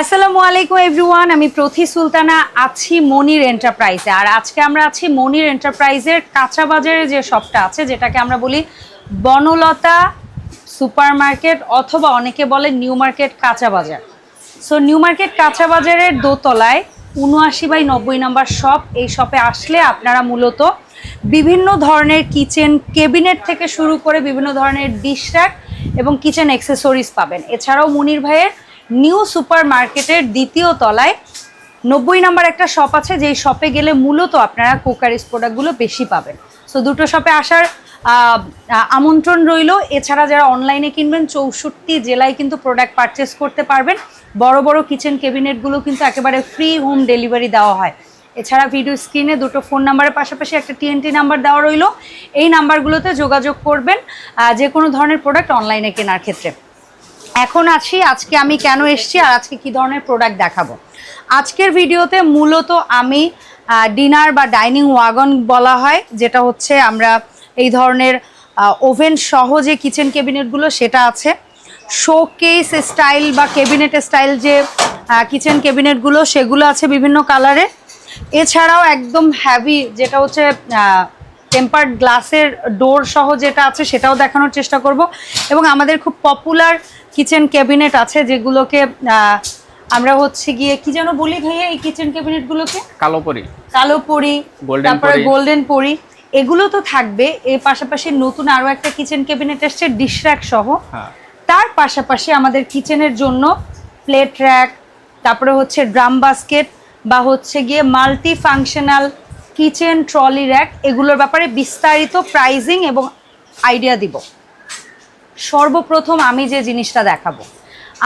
আসসালামু আলাইকুম এভরিওয়ান আমি প্রথি সুলতানা, আছি মনির এন্টারপ্রাইজে। আর আজকে আমরা আছি মনির এন্টারপ্রাইজের কাঁচা বাজারে যে শপটা আছে, যেটাকে আমরা বলি বনলতা সুপার মার্কেট অথবা অনেকে বলে নিউ মার্কেট কাঁচা বাজার। সো নিউ মার্কেট কাঁচা বাজারের দোতলায় উনআশি বাই নব্বই নাম্বার শপ, এই শপে আসলে আপনারা মূলত বিভিন্ন ধরনের কিচেন কেবিনেট থেকে শুরু করে বিভিন্ন ধরনের ডিশ এবং কিচেন অ্যাক্সেসরিজ পাবেন। এছাড়াও মুনির ভাইয়ের নিউ সুপার মার্কেটের দ্বিতীয় তলায় নব্বই নাম্বার একটা শপ আছে, যেই শপে গেলে মূলত আপনারা কুকারিস প্রোডাক্টগুলো বেশি পাবেন। সো দুটো শপে আসার আমন্ত্রণ রইল। এছাড়া যারা অনলাইনে কিনবেন, চৌষট্টি জেলায় কিন্তু প্রোডাক্ট পারচেস করতে পারবেন। বড় বড় কিচেন ক্যাবিনেটগুলো কিন্তু একেবারে ফ্রি হোম ডেলিভারি দেওয়া হয়। এছাড়া ভিডিও স্ক্রিনে দুটো ফোন নাম্বারের পাশাপাশি একটা টিএনটি নাম্বার দেওয়া রইল। এই নাম্বারগুলোতে যোগাযোগ করবেন যে কোনো ধরনের প্রোডাক্ট অনলাইনে কেনার ক্ষেত্রে। এখন আছি, আজকে আমি কেন এসেছি আর আজকে কি ধরনের প্রোডাক্ট দেখাবো? আজকের ভিডিওতে মূলত আমি ডিনার বা ডাইনিং ওয়াগন বলা হয়, যেটা হচ্ছে আমরা এই ধরনের ওভেন সহ যে কিচেন ক্যাবিনেটগুলো সেটা আছে। শোকেস স্টাইল বা ক্যাবিনেট স্টাইল যে কিচেন ক্যাবিনেটগুলো সেগুলো আছে বিভিন্ন কালারে এছাড়াও একদম হ্যাভি যেটা হচ্ছে টেম্পার্ড গ্লাসের ডোর সহ যেটা আছে, সেটাও দেখানোর চেষ্টা করব। এবং আমাদের খুব পপুলার কিচেন ক্যাবিনেট আছে যেগুলোকে আমরা হচ্ছে গিয়ে কি যেন বলি ভাইয়া এই কিচেন ক্যাবিনেটগুলোকে কালো পরি। কালো পরি তারপরে গোল্ডেন পরি। এগুলো তো থাকবে এর পাশাপাশি নতুন আরও একটা কিচেন ক্যাবিনেট এসছে ডিশ র্যাক সহ। হ্যাঁ। তার পাশাপাশি আমাদের কিচেনের জন্য প্লেট র্যাক তারপরে হচ্ছে ড্রাম বাস্কেট বা হচ্ছে গিয়ে multi functional kitchen trolley rack এগুলোর ব্যাপারে বিস্তারিত প্রাইজিং এবং আইডিয়া দিব। সর্বপ্রথম আমি যে জিনিসটা দেখাবো।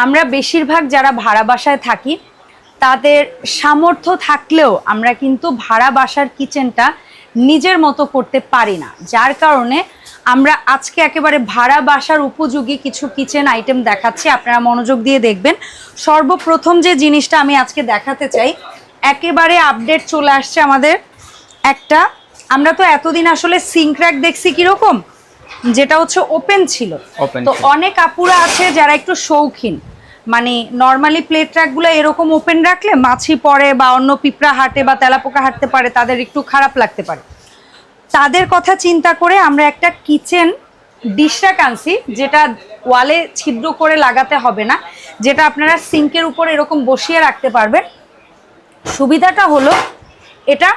আমরা বেশিরভাগ যারা ভাড়া বাসায় থাকি, তাদের সামর্থ্য থাকলেও আমরা কিন্তু ভাড়া বাসার কিচেনটা নিজের মতো করতে পারি না। যার কারণে আমরা আজকে একেবারে ভাড়া বাসার উপযোগী কিছু কিচেন আইটেম দেখাচ্ছি, আপনারা মনোযোগ দিয়ে দেখবেন। সর্বপ্রথম যে জিনিসটা আমি আজকে দেখাতে চাই, একেবারে আপডেট চলে আসছে আমাদের একটা, আমরা তো এতদিন আসলে সিঙ্ক র্যাক দেখছি কীরকম? যেটা হচ্ছে ওপেন ছিল। তো অনেক আপুরা আছে যারা একটু শৌখিন। মানে নর্মালি প্লেট ট্র্যাকগুলো এরকম ওপেন রাখলে মাছি পড়ে বা অন্য পিঁপড়া হাঁটে বা তেলাপোকা হাঁটতে পারে তাদের একটু খারাপ লাগতে পারে। তাদের কথা চিন্তা করে আমরা একটা কিচেন ডিশরাক আনছি যেটা ওয়ালে ছিদ্র করে লাগাতে হবে না যেটা আপনারা সিঙ্কের উপর এরকম বসিয়ে রাখতে পারবেন। সুবিধাটা হলো এটা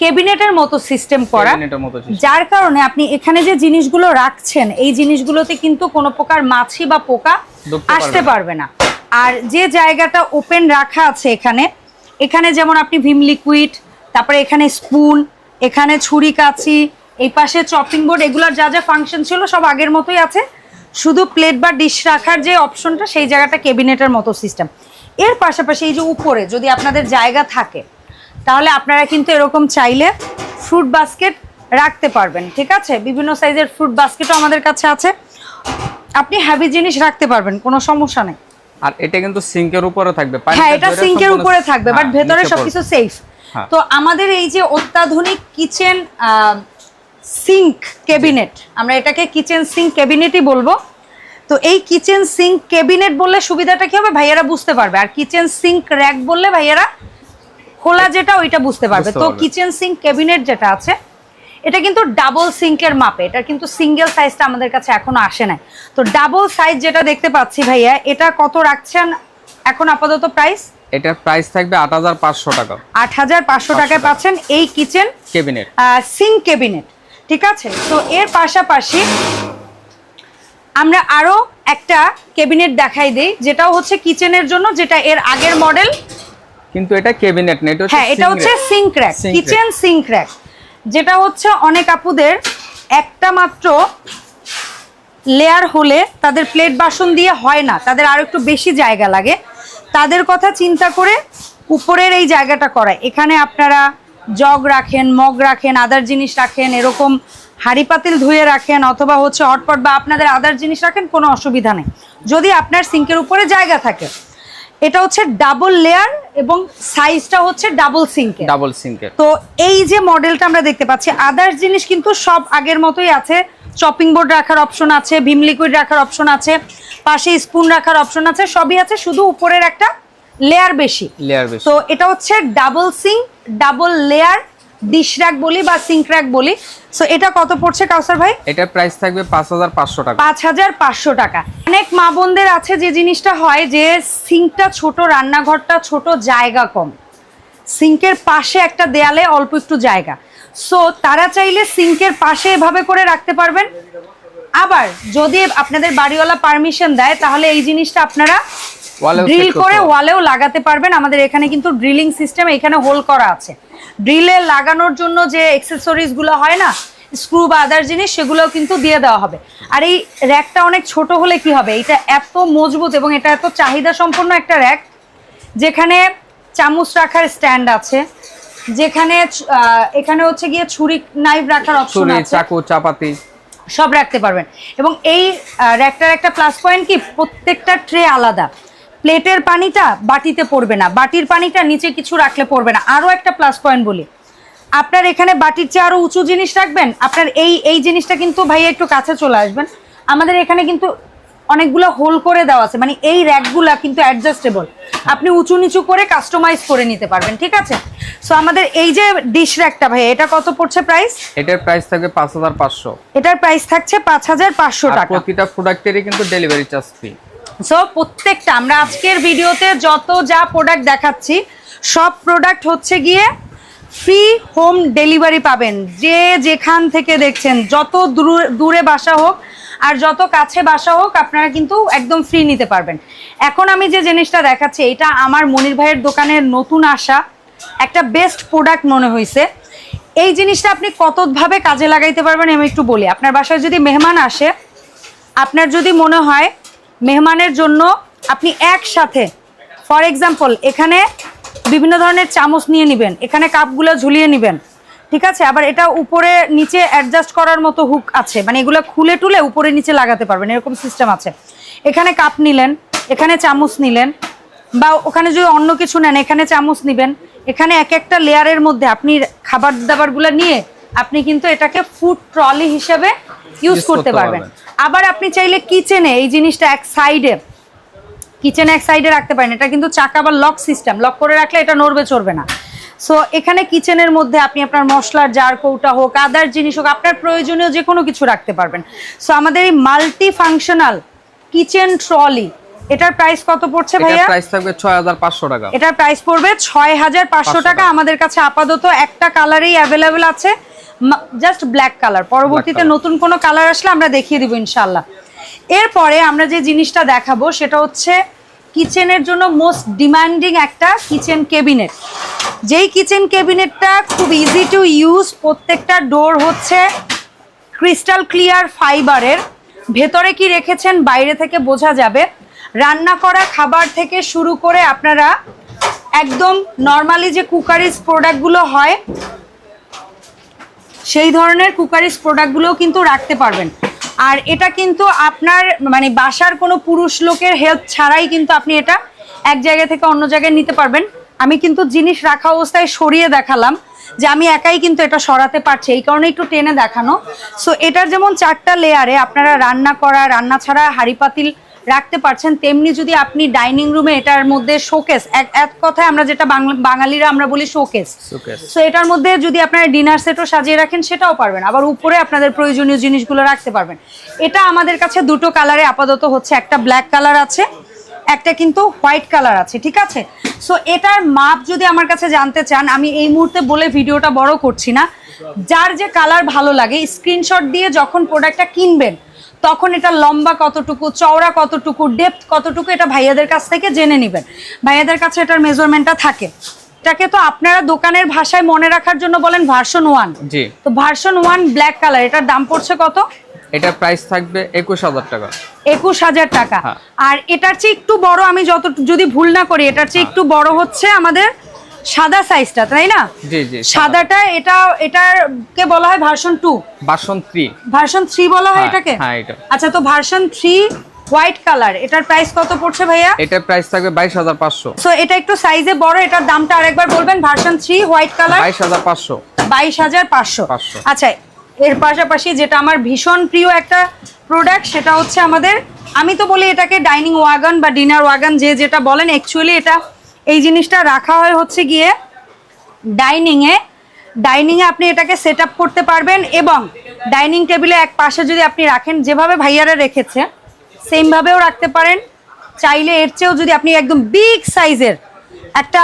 কেবিনেটের মতো সিস্টেম করা ক্যাবিনেটের। যার কারণে আপনি এখানে যে জিনিসগুলো রাখছেন এই জিনিসগুলোতে কিন্তু কোনো প্রকার মাছি বা পোকা আসতে পারবে না। আর যে জায়গাটা ওপেন রাখা আছে এখানে এখানে যেমন আপনি ভিম লিকুইড তারপরে এখানে স্পুন এখানে ছুরি কাঁচি এই পাশে চপিং বোর্ড এগুলোর যা যা ফাংশন ছিল সব আগের মতোই আছে। শুধু প্লেট বা ডিশ রাখার যে অপশনটা সেই জায়গাটা কেবিনেটের মতো সিস্টেম এর পাশাপাশি এই যে উপরে যদি আপনাদের জায়গা থাকে তাহলে আপনারা কিন্তু এরকম চাইলে ফ্রুট বাস্কেট রাখতে পারবেন ঠিক আছে? বিভিন্ন সাইজের ফ্রুট বাস্কেটও আমাদের কাছে আছে। আপনি হ্যাভি জিনিস রাখতে পারবেন কোনো সমস্যা নেই। আর এটা কিন্তু সিঙ্কের উপরে থাকবে হ্যাঁ এটা সিঙ্কের উপরে থাকবে বাট হ্যাঁ, ভেতরে সবকিছু সেফ হ্যাঁ। তো আমাদের এই যে অত্যাধুনিক কিচেন সিঙ্ক ক্যাবিনেট আমরা এটাকে কিচেন সিঙ্ক ক্যাবিনেটই বলব। তো এই কিচেন সিঙ্ক ক্যাবিনেট বললে সুবিধাটা কি হবে? ভাইয়ারা বুঝতে পারবে। আর কিচেন সিঙ্ক র্যাক বললে ভাইয়ারা খোলা যেটা ওইটা বুঝতে পারবে। তো কিচেন সিঙ্ক ক্যাবিনেট যেটা আছে এটা কিন্তু ডাবল সিঙ্কের মাপে। এটা কিন্তু সিঙ্গেল সাইজটা আমাদের কাছে এখনও আসে নাই। তো ডাবল সাইজ যেটা দেখতে পাচ্ছি ভাইয়া এটা কত রাখছেন এখন আপাতত প্রাইস এটার প্রাইস থাকবে আট হাজার পাঁচশো টাকা। আট হাজার পাঁচশো টাকায় পাচ্ছেন এই কিচেন কেবিনেট সিঙ্ক ক্যাবিনেট ঠিক আছে? তো এর পাশাপাশি আমরা আরও একটা ক্যাবিনেট দেখাই দেই যেটাও হচ্ছে কিচেনের জন্য যেটা এর আগের মডেল কিন্তু এটা কেবিনেট না এটা হ্যাঁ এটা হচ্ছে sink rack kitchen sink rack যেটা হচ্ছে অনেক আপুদের একটা মাত্র লেয়ার হলে তাদের প্লেট বাসন দিয়ে হয় না তাদের আরও একটু বেশি জায়গা লাগে। তাদের কথা চিন্তা করে উপরের এই জায়গাটা করা এখানে আপনারা জগ রাখেন মগ রাখেন আদার জিনিস রাখেন এরকম হাঁড়ি পাতিল ধুয়ে রাখেন অথবা হচ্ছে হটপট বা আপনাদের আদার জিনিস রাখেন কোনো অসুবিধা নেই। যদি আপনার সিঙ্কের উপরে জায়গা থাকে এটা হচ্ছে ডাবল লেয়ার এবং সাইজটা হচ্ছে ডাবল সিঙ্কের ডাবল সিঙ্কের তো এই যে মডেলটা আমরা দেখতে পাচ্ছি আদার্স জিনিস কিন্তু সব আগের মতোই আছে। চপিং বোর্ড রাখার অপশন আছে ভিম লিকুইড রাখার অপশন আছে পাশে স্পুন রাখার অপশন আছে সবই আছে শুধু উপরের একটা লেয়ার বেশি। লেয়ার বেশি। তো এটা হচ্ছে double sink double layer dish rack বলি বা সিঙ্ক র্যাক বলি। সো এটা কত পড়ছে কাউসার ভাই? এটার প্রাইস থাকবে পাঁচ হাজার পাঁচশো টাকা। পাঁচ হাজার পাঁচশো টাকা। অনেক মা বোনদের আছে যে জিনিসটা হয় যে সিঙ্কটা ছোট রান্নাঘরটা ছোট জায়গা কম। সিঙ্কের পাশে একটা দেয়ালে অল্প একটু জায়গা। সো তারা চাইলে সিঙ্কের পাশে এভাবে করে রাখতে পারবেন। আবার যদি আপনাদের বাড়িওয়ালা পারমিশন দেয় তাহলে এই জিনিসটা আপনারা ড্রিল করে ওয়ালেও লাগাতে পারবেন। আমাদের এখানে কিন্তু ড্রিলিং সিস্টেম এখানে হোল করা আছে। ড্রিলে লাগানোর জন্য যে অ্যাক্সেসরিজগুলো হয় না স্ক্রু বা আদার জিনিস সেগুলোও কিন্তু দিয়ে দেওয়া হবে। আর এই র্যাকটা অনেক ছোট হলে কি হবে? এটা এত মজবুত এবং এটা এত চাহিদা সম্পন্ন একটা র্যাক যেখানে চামচ রাখার স্ট্যান্ড আছে যেখানে এখানে হচ্ছে গিয়ে ছুরি নাইফ রাখার অপশন আছে। চাকু চাপাতি। সব রাখতে পারবেন। এবং এই র্যাকটার একটা প্লাস পয়েন্ট কি? প্রত্যেকটা ট্রে আলাদা। প্লেটের পানিটা বাটিতে পড়বে না। বাটির পানিটা নিচে কিছু রাখলে পড়বে না। আরও একটা প্লাস পয়েন্ট বলি। আপনার এখানে বাটির চেয়ে আরও উঁচু জিনিস রাখবেন? আপনার এই এই জিনিসটা কিন্তু ভাইয়া একটু কাছে চলে আসবেন। আমাদের এখানে কিন্তু অনেকগুলো হোল করে দেওয়া আছে। মানে এই র্যাকগুলা কিন্তু অ্যাডজাস্টেবল আপনি উঁচু নিচু করে কাস্টমাইজ করে নিতে পারবেন ঠিক আছে? সো আমাদের এই যে ডিশ র্যাকটা ভাইয়া এটা কত পড়ছে প্রাইস এটার প্রাইস থাকবে পাঁচ হাজার পাঁচশো। এটার প্রাইস থাকছে পাঁচ হাজার পাঁচশো আর টাকা। প্রতিটা প্রোডাক্টেরই কিন্তু ডেলিভারি চার্জ ফ্রি সো প্রত্যেকটা, আমরা আজকের ভিডিওতে যত যা প্রোডাক্ট দেখাচ্ছি, সব প্রোডাক্ট হচ্ছে গিয়ে ফ্রি হোম ডেলিভারি পাবেন। যে যেখান থেকে দেখছেন, যত দূরে বাসা হোক আর যত কাছে বাসা হোক, আপনারা কিন্তু একদম ফ্রি নিতে পারবেন। এখন আমি যে জিনিসটা দেখাচ্ছি, এটা আমার মনির ভাইয়ের দোকানের নতুন আসা, একটা বেস্ট প্রোডাক্ট মনে হয়েছে এই জিনিসটা আপনি কতভাবে কাজে লাগাইতে পারবেন আমি একটু বলি। আপনার বাসায় যদি মেহমান আসে, আপনার যদি মনে হয় মেহমানের জন্য আপনি একসাথে ফর এক্সাম্পল এখানে বিভিন্ন ধরনের চামচ নিয়ে নেবেন, এখানে কাপগুলো ঝুলিয়ে নেবেন, ঠিক আছে? আবার এটা উপরে, নিচে অ্যাডজাস্ট করার মতো হুক আছে মানে এগুলো খুলে টুলে উপরে নিচে লাগাতে পারবেন, এরকম সিস্টেম আছে। এখানে কাপ নিলেন, এখানে চামচ নিলেন, বা ওখানে যদি অন্য কিছু নেন, এখানে চামচ নিবেন, এখানে এক একটা লেয়ারের মধ্যে আপনি খাবার দাবারগুলো নিয়ে আপনি কিন্তু এটাকে ফুড ট্রলি হিসেবে ইউজ করতে পারবেন। আবার আপনি চাইলে কিচেনে এই জিনিসটা এক সাইডে কিচেনে এক সাইডে রাখতে পারেন। এটা কিন্তু চাকা বা লক সিস্টেম লক করে রাখলে এটা নড়বে চড়বে না। সো এখানে কিচেনের মধ্যে আপনি আপনার মশলার জার কৌটা হোক আদার জিনিস হোক আপনার প্রয়োজনীয় যে কোনো কিছু রাখতে পারবেন। সো আমাদের এই মাল্টি ফাংশনাল কিচেন ট্রলি এটার প্রাইস কত পড়ছে এটার ভাইয়া? প্রাইস থাকবে ছয় হাজার পাঁচশো টাকা। এটার প্রাইস পড়বে ছয় হাজার পাঁচশো টাকা। টাকা। আমাদের কাছে আপাতত একটা কালারেই অ্যাভেলেবেল আছে। জাস্ট ব্ল্যাক কালার পরবর্তীতে নতুন কোনো কালার আসলে আমরা দেখিয়ে দিব ইনশাল্লাহ এরপরে আমরা যে জিনিসটা দেখাবো সেটা হচ্ছে কিচেনের জন্য মোস্ট ডিমান্ডিং একটা কিচেন কেবিনেট যেই কিচেন কেবিনেটটা খুব ইজি টু ইউজ প্রত্যেকটা ডোর হচ্ছে ক্রিস্টাল ক্লিয়ার ফাইবারের ভেতরে কি রেখেছেন বাইরে থেকে বোঝা যাবে। রান্না করা খাবার থেকে শুরু করে আপনারা একদম নর্মালি যে কুকারিজ প্রোডাক্টগুলো হয় সেই ধরনের কুকারিজ প্রোডাক্টগুলোও কিন্তু রাখতে পারবেন। আর এটা কিন্তু আপনার মানে বাসার কোনো পুরুষ লোকের হেল্প ছাড়াই কিন্তু আপনি এটা এক জায়গা থেকে অন্য জায়গায় নিতে পারবেন। আমি কিন্তু জিনিস রাখা অবস্থায় সরিয়ে দেখালাম যে আমি একাই কিন্তু এটা সরাতে পারছি, এই কারণে একটু টেনে দেখানো। সো এটার যেমন চারটা লেয়ারে আপনারা রান্না করা, রান্না ছাড়া হাঁড়ি পাতিল রাখতে পারছেন তেমনি যদি আপনি ডাইনিং রুমে এটার মধ্যে শোকেস এক এক কথায় আমরা যেটা বাঙালিরা আমরা বলি শোকেস। সো এটার মধ্যে যদি আপনারা ডিনার সেটও সাজিয়ে রাখেন সেটাও পারবেন। আবার উপরে আপনাদের প্রয়োজনীয় জিনিসগুলো রাখতে পারবেন। এটা আমাদের কাছে দুটো কালারে আপাতত হচ্ছে একটা ব্ল্যাক কালার আছে একটা কিন্তু হোয়াইট কালার আছে ঠিক আছে? সো এটার মাপ যদি আমার কাছে জানতে চান আমি এই মুহূর্তে বলে ভিডিওটা বড় করছি না। যার যে কালার ভালো লাগে স্ক্রিনশট দিয়ে যখন প্রোডাক্টটা কিনবেন তখন এটা লম্বা কতটুকু চওড়া কতটুকু ডেপথ কতটুকু এটা ভাইয়াদের কাছ থেকে জেনে নেবেন। ভাইয়াদের কাছে এটার মেজারমেন্টটা থাকে। এটাকে তো আপনারা দোকানের ভাষায় মনে রাখার জন্য বলেন ভার্সন ওয়ান জি। তো ভার্সন ওয়ান ব্ল্যাক কালার এটার দাম পড়ছে কত? এটার প্রাইস থাকবে একুশ হাজার টাকা। একুশ হাজার টাকা। হ্যাঁ। আর এটার চেয়ে একটু বড় আমি যত যদি ভুল না করি এটার চেয়ে একটু বড় হচ্ছে আমাদের সাদা সাইজটা তাই না? জি জি সাদাটা এটা এটার কে বলা হয় version two version three version three বলা হয় হ্যাঁ, এটাকে? হ্যাঁ, এটা। আচ্ছা তো ভার্সন থ্রি হোয়াইট কালার এটার প্রাইস কত পড়ছে ভাইয়া? এটার প্রাইস থাকবে বাইশ হাজার পাঁচশো। সো এটা একটু সাইজে বড় এটার দামটা আরেকবার বলবেন ভার্সন থ্রি হোয়াইট কালার বাইশ হাজার পাঁচশো। বাইশ হাজার পাঁচশো। 500 আচ্ছা এর পাশাপাশি যেটা আমার ভীষণ প্রিয় একটা প্রোডাক্ট সেটা হচ্ছে আমাদের আমি তো বলি এটাকে ডাইনিং ওয়াগন বা ডিনার ওয়াগন যে যেটা বলেন অ্যাকচুয়ালি এটা এই জিনিসটা রাখা হয় হচ্ছে গিয়ে ডাইনিংয়ে ডাইনিংয়ে আপনি এটাকে সেট আপ করতে পারবেন এবং ডাইনিং টেবিলে এক পাশে যদি আপনি রাখেন যেভাবে ভাইয়ারা রেখেছে সেমভাবেও রাখতে পারেন। চাইলে এর চেয়েও যদি আপনি একদম বিগ সাইজের একটা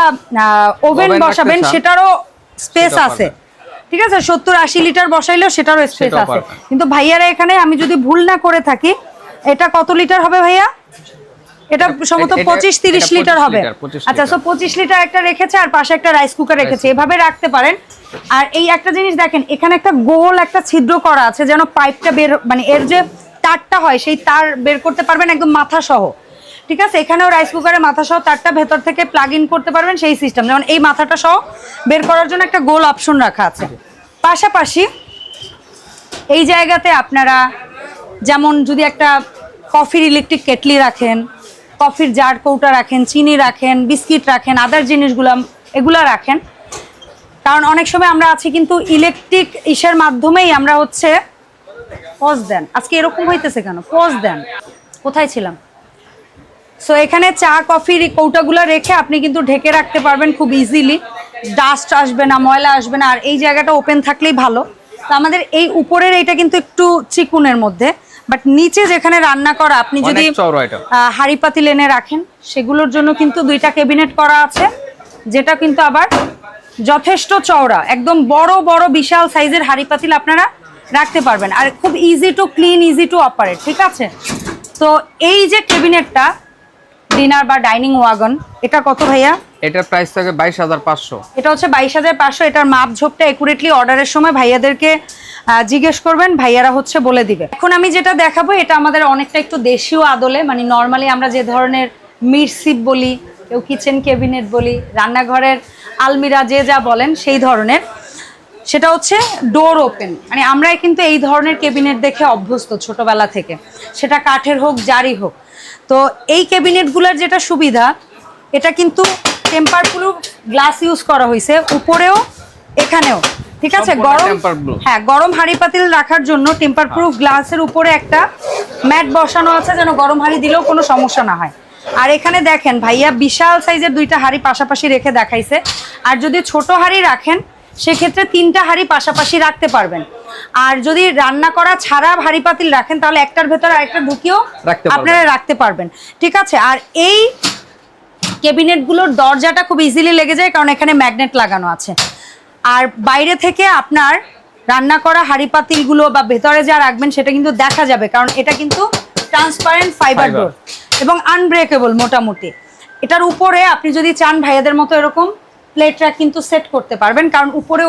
ওভেন বসাবেন সেটারও স্পেস আছে। ঠিক আছে? সত্তর আশি লিটার বসাইলেও সেটারও স্পেস আছে। কিন্তু ভাইয়ারা এখানে আমি যদি ভুল না করে থাকি এটা কত লিটার হবে ভাইয়া? এটা সম্ভবত এটা- পঁচিশ তিরিশ এটা লিটার হবে। আচ্ছা সো পঁচিশ লিটার একটা রেখেছে আর পাশে একটা রাইস কুকার রেখেছে। এভাবে রাখতে পারেন। আর এই একটা জিনিস দেখেন এখানে একটা গোল একটা ছিদ্র করা আছে যেন পাইপটা বের মানে এর যে তারটা হয় সেই তার বের করতে পারবেন একদম মাথা সহ ঠিক আছে? এখানেও রাইস কুকারে মাথা সহ তারটা ভেতর থেকে প্লাগ ইন করতে পারবেন সেই সিস্টেম যেমন এই মাথাটা সহ বের করার জন্য একটা গোল অপশন রাখা আছে। পাশাপাশি এই জায়গাতে আপনারা যেমন যদি একটা কফির ইলেকট্রিক কেটলি রাখেন কফির জার কৌটা রাখেন, চিনি রাখেন, বিস্কিট রাখেন আদার জিনিসগুলো, এগুলা রাখেন। কারণ অনেক সময় আমরা আছি কিন্তু ইলেকট্রিক ইসের মাধ্যমেই আমরা হচ্ছে পজ দেন। আজকে এরকম হইতেছে কেন? পজ দেন। কোথায় ছিলাম? সো এখানে চা কফির কৌটাগুলো রেখে আপনি কিন্তু ঢেকে রাখতে পারবেন খুব ইজিলি ডাস্ট আসবে না, ময়লা আসবে না, আর এই জায়গাটা ওপেন থাকলেই ভালো। তো আমাদের এই উপরের এইটা কিন্তু একটু চিকুনের মধ্যে। বাট নিচে যেখানে রান্না করা আপনি যদি হাঁড়ি পাতিল এনে রাখেন সেগুলোর জন্য কিন্তু দুইটা ক্যাবিনেট করা আছে যেটা কিন্তু আবার যথেষ্ট চওড়া একদম বড় বড় বিশাল সাইজের হাঁড়ি পাতিল আপনারা রাখতে পারবেন। আর খুব easy to clean easy to operate ঠিক আছে? তো এই যে ক্যাবিনেটটা ডিনার বা ডাইনিং ওয়াগন এটা কত ভাইয়া? এটার প্রাইস থাকবে বাইশ হাজার পাঁচশো। এটা হচ্ছে বাইশ হাজার পাঁচশো এটার মাপ ঝোপটা একুরেটলি অর্ডারের সময় ভাইয়াদেরকে জিজ্ঞেস করবেন ভাইয়ারা হচ্ছে বলে দিবে। এখন আমি যেটা দেখাবো এটা আমাদের অনেকটা একটু দেশীয় আদলে মানে নর্মালি আমরা যে ধরনের মিরসিপ বলি কেউ কিচেন ক্যাবিনেট বলি রান্নাঘরের আলমিরা যে যা বলেন সেই ধরনের। সেটা হচ্ছে ডোর ওপেন মানে আমরা কিন্তু এই ধরনের কেবিনেট দেখে অভ্যস্ত ছোটবেলা থেকে। সেটা কাঠের হোক জারি হোক। তো এই ক্যাবিনেটগুলোর যেটা সুবিধা এটা কিন্তু টেম্পার গ্লাস ইউজ করা হয়েছে উপরেও এখানেও। ঠিক আছে? গরম হ্যাঁ গরম হাঁড়ি পাতিল রাখার জন্য টেম্পার প্রুফ গ্লাসের উপরে একটা ম্যাট বসানো আছে যেন গরম হাঁড়ি দিলেও কোনো সমস্যা না হয়। আর এখানে দেখেন ভাইয়া বিশাল সাইজের দুইটা হাঁড়ি পাশাপাশি রেখে দেখাইছে। আর যদি ছোট হাঁড়ি রাখেন সেক্ষেত্রে তিনটা হাঁড়ি পাশাপাশি রাখতে পারবেন। আর যদি রান্না করা ছাড়া হাঁড়ি পাতিল রাখেন তাহলে একটার ভেতরে আরেকটা ঢুকিয়েও আপনারা রাখতে পারবেন। ঠিক আছে? আর এই ক্যাবিনেটগুলোর দরজাটা খুব ইজিলি লেগে যায় কারণ এখানে ম্যাগনেট লাগানো আছে। আর বাইরে থেকে আপনার রান্না করা হাঁড়ি পাতিলগুলো বা ভেতরে যা রাখবেন সেটা কিন্তু দেখা যাবে কারণ এটা কিন্তু ট্রান্সপারেন্ট ফাইবার। ডোর এবং আনব্রেকেবল মোটামুটি। এটার উপরে আপনি যদি চান ভাইয়াদের মতো এরকম প্লেটটা কিন্তু সেট করতে পারবেন কারণ উপরে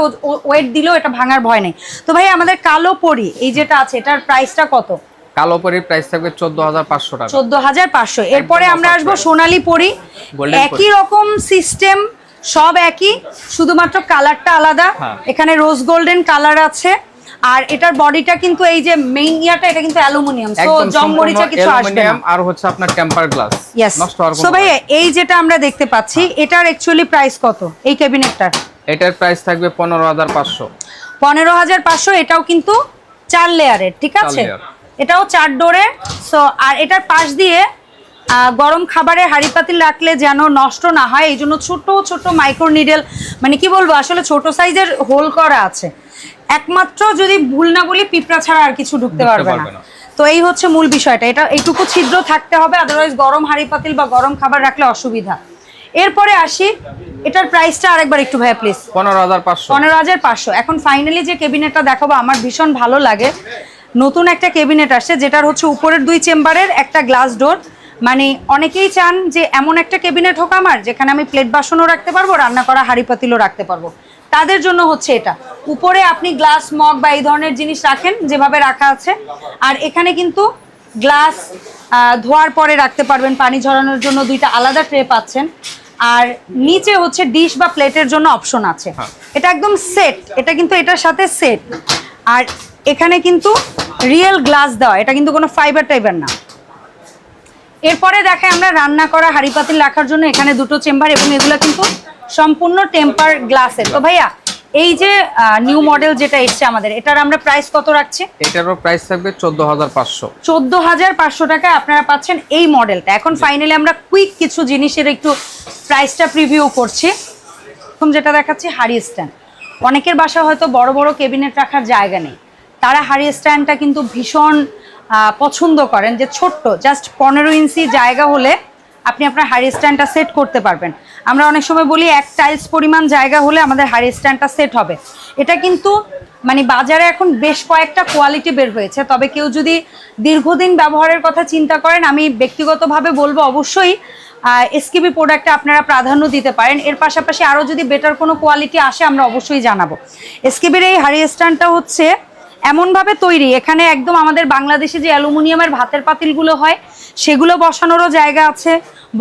ওয়েট দিলেও এটা ভাঙার ভয় নেই। তো ভাই আমাদের কালো পরি এই যেটা আছে এটার প্রাইসটা কত? কালো পরির প্রাইস থাকবে চোদ্দ হাজার পাঁচশো টাকা। চোদ্দ হাজার পাঁচশো। এরপরে আমরা আসব সোনালি পরি। একই রকম সিস্টেম সব একই শুধুমাত্র কালারটা আলাদা। হ্যাঁ। এখানে রোজ গোল্ডেন কালার আছে। আর এটার বডিটা কিন্তু এই যে মেইন ইয়াটা এটা কিন্তু অ্যালুমিনিয়াম। সো জং মরিচা কিছু আসবে না। আর হচ্ছে আপনার টেম্পার গ্লাস নষ্ট হওয়ার সো ভাই এই যেটা আমরা দেখতে পাচ্ছি এটার অ্যাকচুয়ালি প্রাইস কত? এই ক্যাবিনেটটার এটার প্রাইস থাকবে পনেরো হাজার পাঁচশো। পনেরো হাজার পাঁচশো এটাও কিন্তু চার লেয়ারের ঠিক আছে? এটাও চার ডোরের সো আর এটার পাশ দিয়ে গরম খাবারের হাঁড়ি পাতিল রাখলে যেন নষ্ট না হয় এই জন্য ছোট ছোট মাইক্রো নিডেল মানে কি বলব আসলে ছোট সাইজের হোল করা আছে। একমাত্র যদি ভুল না বলি পিঁপড়া ছাড়া আর কিছু ঢুকতে ঢুকতে পারবে না। তো এই হচ্ছে মূল বিষয়টা। এটা এইটুকু ছিদ্র থাকতে হবে আদারওয়াইজ গরম হাঁড়ি পাতিল বা গরম খাবার রাখলে অসুবিধা। এরপরে আসি এটার প্রাইসটা আরেকবার একটু ভাইয়া প্লিজ পনেরো হাজার পাঁচশো। পনেরো হাজার পাঁচশো। এখন ফাইনালি যে কেবিনেটটা দেখাবো আমার ভীষণ ভালো লাগে। নতুন একটা কেবিনেট আসছে যেটার হচ্ছে উপরের দুই চেম্বারের একটা গ্লাস ডোর মানে অনেকেই চান যে এমন একটা কেবিনেট হোক আমার যেখানে আমি প্লেট বাসনও রাখতে পারব রান্না করা হাঁড়ি পাতিলও রাখতে পারব। তাদের জন্য হচ্ছে এটা। উপরে আপনি গ্লাস মগ বা এই ধরনের জিনিস রাখেন যেভাবে রাখা আছে। আর এখানে কিন্তু গ্লাস ধোয়ার পরে রাখতে পারবেন পানি ঝরানোর জন্য দুইটা আলাদা ট্রে পাচ্ছেন। আর নিচে হচ্ছে ডিশ বা প্লেটের জন্য অপশন আছে। হ্যাঁ। এটা একদম সেট এটা কিন্তু এটার সাথে সেট। আর এখানে কিন্তু রিয়েল গ্লাস দেওয়া এটা কিন্তু কোনো ফাইবার টাইবার না। এরপরে দেখে আমরা রান্না করা হাঁড়ি পাতিল রাখার জন্য এখানে দুটো চেম্বার এবং এগুলো কিন্তু সম্পূর্ণ টেম্পার গ্লাসের। তো ভাইয়া এই যে নিউ মডেল যেটা এসছে আমাদের এটার আমরা প্রাইস কত রাখছি? এটারও প্রাইস থাকবে চোদ্দ হাজার পাঁচশো। চোদ্দ হাজার পাঁচশো টাকায় আপনারা পাচ্ছেন এই মডেলটা এখন ফাইনালি আমরা কুইক কিছু জিনিসের একটু প্রাইসটা প্রিভিউ করছি। প্রথম যেটা দেখাচ্ছি হাড়ি স্ট্যান্ড অনেকের বাসা হয়তো বড় বড় কেবিনেট রাখার জায়গা নেই। তারা হাড়ি স্ট্যান্ডটা কিন্তু ভীষণ পছন্দ করেন যে ছোট্ট জাস্ট পনেরো ইঞ্চি জায়গা হলে আপনি আপনার হাড়ি স্ট্যান্ডটা সেট করতে পারবেন। আমরা অনেক সময় বলি এক টাইলস পরিমাণ জায়গা হলে আমাদের হাড়ি স্ট্যান্ডটা সেট হবে। এটা কিন্তু মানে বাজারে এখন বেশ কয়েকটা কোয়ালিটি বের হয়েছে। তবে কেউ যদি দীর্ঘদিন ব্যবহারের কথা চিন্তা করেন, আমি ব্যক্তিগতভাবে বলব অবশ্যই এসকিবি প্রোডাক্টে আপনারা প্রাধান্য দিতে পারেন। এর পাশাপাশি আরও যদি বেটার কোনো কোয়ালিটি আসে, আমরা অবশ্যই জানাব। এসকিবির এই হাড়ি স্ট্যান্ডটা হচ্ছে এমনভাবে তৈরি এখানে একদম আমাদের বাংলাদেশে যে অ্যালুমিনিয়ামের ভাতের পাতিলগুলো হয় সেগুলো বসানোরও জায়গা আছে।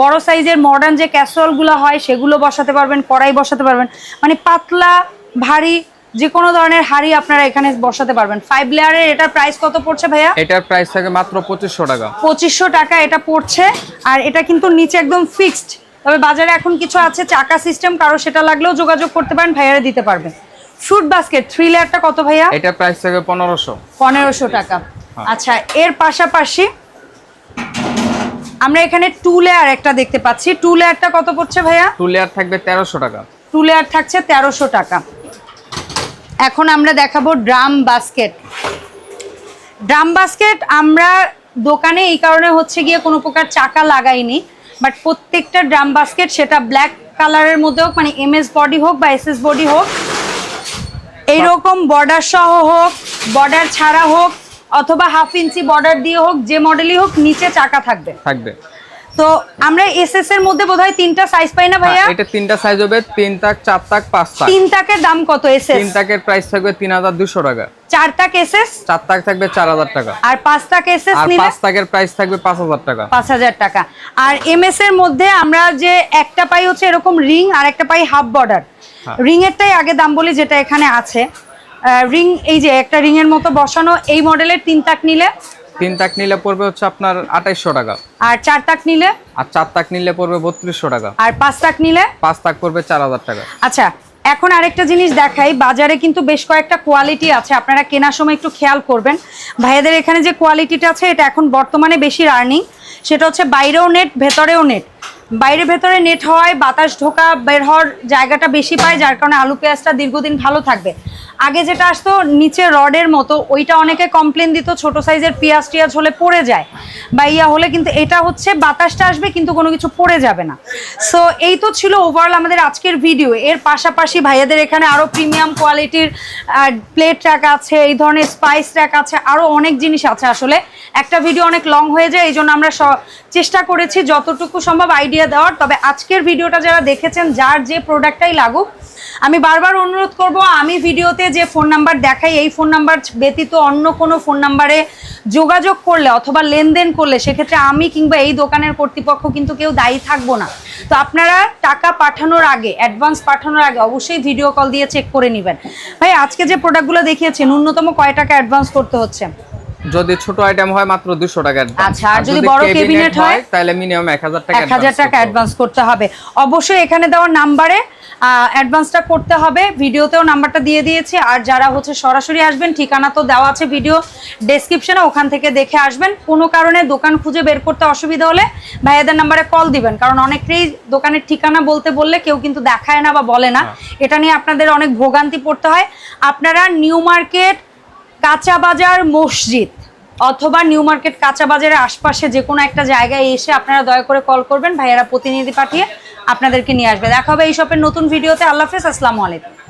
বড় সাইজের মডার্ন যে ক্যাসরলগুলো হয় সেগুলো বসাতে পারবেন কড়াই বসাতে পারবেন। মানে পাতলা ভারী যে কোনো ধরনের হাড়ি আপনারা এখানে বসাতে পারবেন। ফাইভ লেয়ারের এটার প্রাইস কত পড়ছে ভাইয়া? এটার প্রাইস থাকে মাত্র পঁচিশশো টাকা। পঁচিশশো টাকা এটা পড়ছে আর এটা কিন্তু নিচে একদম ফিক্সড তবে বাজারে এখন কিছু আছে চাকা সিস্টেম কারও সেটা লাগলেও যোগাযোগ করতে পারেন ভাইয়ারা দিতে পারবে ফ্রুট বাস্কেট থ্রি লেয়ারটা কত ভাইয়া? এটা প্রাইস থাকে পনেরোশো। পনেরোশো টাকা। আচ্ছা এর পাশাপাশি আমরা এখানে টু লেয়ার একটা দেখতে পাচ্ছি। টু লেয়ারটা কত পড়ছে ভাইয়া? টু লেয়ার থাকবে তেরোশো টাকা। টু লেয়ার থাকছে তেরোশো টাকা। এখন আমরা দেখাবো ড্রাম বাস্কেট ড্রাম বাস্কেট আমরা দোকানে এই কারণে হচ্ছে গিয়ে কোনো প্রকার চাকা লাগাইনি বাট প্রত্যেকটা ড্রাম বাস্কেট সেটা ব্ল্যাক কালারের মধ্যে হোক মানে এম এস বডি হোক বা এস এস বডি হোক এইরকম বর্ডার সহ হোক বর্ডার ছাড়া হোক অথবা হাফ ইঞ্চি বর্ডার দিয়ে হোক যে মডেলই হোক নিচে চাকা থাকবে। থাকবে। তো আমরা এসএস এর মধ্যে বোধহয় তিনটা সাইজ পাই না ভাইয়া? হ্যাঁ, এটা তিনটা সাইজ হবে তিন তাক চার তাক পাঁচ তাক। তিন তাকের দাম কত এসএস তিন তাকের প্রাইস থাকবে তিন হাজার দুশো টাকা। চার তাক এসএস চার তাক থাকবে চার হাজার টাকা। আর পাঁচ তাক এসএস আর নিলে? পাঁচ তাকের প্রাইস থাকবে পাঁচ হাজার টাকা। পাঁচ হাজার টাকা। আর এমএস এর মধ্যে আমরা যে একটা পাই হচ্ছে এরকম রিং আর একটা পাই হাফ বর্ডার। রিং এরটাই আগে দাম বলি যেটা এখানে আছে। রিং এই যে একটা রিং এর মতো বসানো এই মডেলের তিন তাক নিলে? তিন তাক নিলে পড়বে হচ্ছে আপনার আঠাইশশো টাকা। আর চার তাক নিলে? আর চার তাক নিলে পড়বে বত্রিশশো টাকা। আর পাঁচ তাক নিলে? পাঁচ তাক পড়বে চার হাজার টাকা। আচ্ছা এখন আরেকটা জিনিস দেখাই। বাজারে কিন্তু বেশ কয়েকটা কোয়ালিটি আছে আপনারা কেনার সময় একটু খেয়াল করবেন। ভাইয়াদের এখানে যে কোয়ালিটিটা আছে এটা এখন বর্তমানে বেশি রানিং সেটা হচ্ছে বাইরেও নেট ভেতরেও নেট বাইরে ভেতরে নেট হওয়ায় বাতাস ঢোকা বের হওয়ার জায়গাটা বেশি পায়, যার কারণে আলু পেঁয়াজটা দীর্ঘদিন ভালো থাকবে। আগে যেটা আসতো, নিচে রডের মতো, ওইটা অনেকে কমপ্লেন দিত, ছোট সাইজের পেঁয়াজ টিয়াজ হলে পড়ে যায়। বা ইয়া হলে কিন্তু এটা হচ্ছে, বাতাসটা আসবে, কিন্তু কোনো কিছু পড়ে যাবে না। সো এই তো ছিল ওভারঅল আমাদের আজকের ভিডিও এর পাশাপাশি ভাইয়াদের এখানে আরও প্রিমিয়াম কোয়ালিটির প্লেট ট্র্যাক আছে, এই ধরনের স্পাইস ট্র্যাক আছে আরও অনেক জিনিস আছে আসলে। একটা ভিডিও অনেক লং হয়ে যায়, এই জন্য আমরা চেষ্টা করেছি যতটুকু সম্ভব আইডিয়া দেওয়ার, তবে আজকের ভিডিওটা যারা দেখেছেন, যার যে প্রোডাক্টটাই লাগুক, আমি বারবার অনুরোধ করব, আমি ভিডিওতে যে ফোন নাম্বার দেখাই, এই ফোন নাম্বার ব্যতীত অন্য কোনো ফোন নাম্বারে যোগাযোগ করলে অথবা লেনদেন করলে, সেক্ষেত্রে আমি কিংবা এই দোকানের কর্তৃপক্ষ কিন্তু কেউ দায়ী থাকব না। তো আপনারা টাকা পাঠানোর আগে অ্যাডভান্স পাঠানোর আগে অবশ্যই ভিডিও কল দিয়ে চেক করে নেবেন। ভাই, আজকে যে প্রোডাক্টগুলো দেখিয়েছি ন্যূনতম কয় টাকা অ্যাডভান্স করতে হচ্ছে? যদি ছোট আইটেম হয় মাত্র দুশো টাকা আচ্ছা, আর যদি বড় cabinet হয়? তাহলে মিনিমাম এক হাজার টাকা এক হাজার advance টাকা অ্যাডভান্স করতে হবে। অবশ্যই এখানে দেওয়ার নাম্বারে অ্যাডভান্সটা করতে হবে। ভিডিওতেও নাম্বারটা দিয়ে দিয়েছি। আর যারা হচ্ছে সরাসরি আসবেন ঠিকানা তো দেওয়া আছে ভিডিও ডেসক্রিপশনে ওখান থেকে দেখে আসবেন। কোনো কারণে দোকান খুঁজে বের করতে অসুবিধা হলে ভাইয়াদের নাম্বারে কল দিবেন। কারণ অনেকেই দোকানের ঠিকানা বলতে বললে কেউ কিন্তু দেখায় না বা বলে না। এটা নিয়ে আপনাদের অনেক ভোগান্তি পড়তে হয়। আপনারা নিউ মার্কেট কাঁচা বাজার মসজিদ অথবা নিউ মার্কেট কাঁচা বাজারের আশপাশে যে কোনো একটা জায়গায় এসে আপনারা দয়া করে কল করবেন, ভাইয়ারা প্রতিনিধি পাঠিয়ে আপনাদেরকে নিয়ে আসবে। দেখা হবে এই শপের নতুন ভিডিওতে। আল্লাহ হাফেজ, আসসালামু আলাইকুম।